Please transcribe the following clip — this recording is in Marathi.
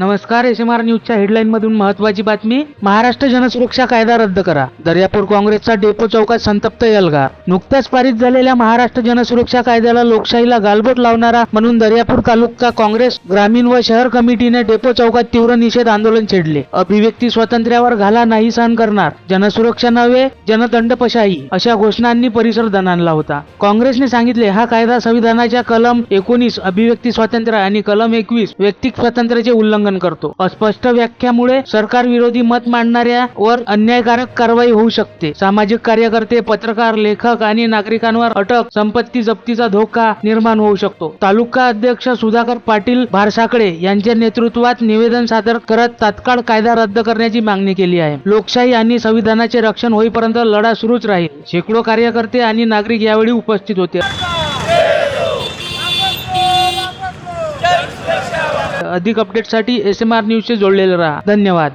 नमस्कार एस एम आर न्यूजच्या हेडलाईन मधून महत्वाची बातमी. महाराष्ट्र जनसुरक्षा कायदा रद्द करा. दर्यापूर काँग्रेसचा डेपो चौकात संतप्त एल्गार नुकत्याच पारित झालेल्या महाराष्ट्र जनसुरक्षा कायद्याला लोकशाहीला गालबोट लावणारा म्हणून दर्यापूर तालुका काँग्रेस ग्रामीण व शहर कमिटीने डेपो चौकात तीव्र निषेध आंदोलन छेडले. अभिव्यक्ती स्वातंत्र्यावर घाला नाही सहन करणार. जनसुरक्षा नव्हे जनदंडपशाही अशा घोषणांनी परिसर दणाणला होता. काँग्रेसने सांगितले हा कायदा संविधानाच्या कलम एकोणीस अभिव्यक्ती स्वातंत्र्य आणि कलम एकवीस वैयक्तिक स्वातंत्र्याचे उल्लंघन उल्लंघन करतो. अस्पष्ट व्याख्यामुळे सरकार विरोधी मत मांडणाऱ्यावर अन्यायकारक कारवाई होऊ शकते. सामाजिक कार्यकर्ते पत्रकार लेखक आणि नागरिकांवर अटक संपत्ती जप्तीचा धोका निर्माण होऊ शकतो. तालुका अध्यक्ष सुधाकर पाटील भारसाकडे यांच्या नेतृत्वात निवेदन सादर करत तात्काळ कायदा रद्द करण्याची मागणी केली आहे. लोकशाही आणि संविधानाचे रक्षण होईपर्यंत लढा सुरूच राहील. शेकडो कार्यकर्ते आणि नागरिक यावेळी उपस्थित होते. अधिक अपडेटसाठी एस एम आर न्यूजशी जोडलेले राहा. धन्यवाद.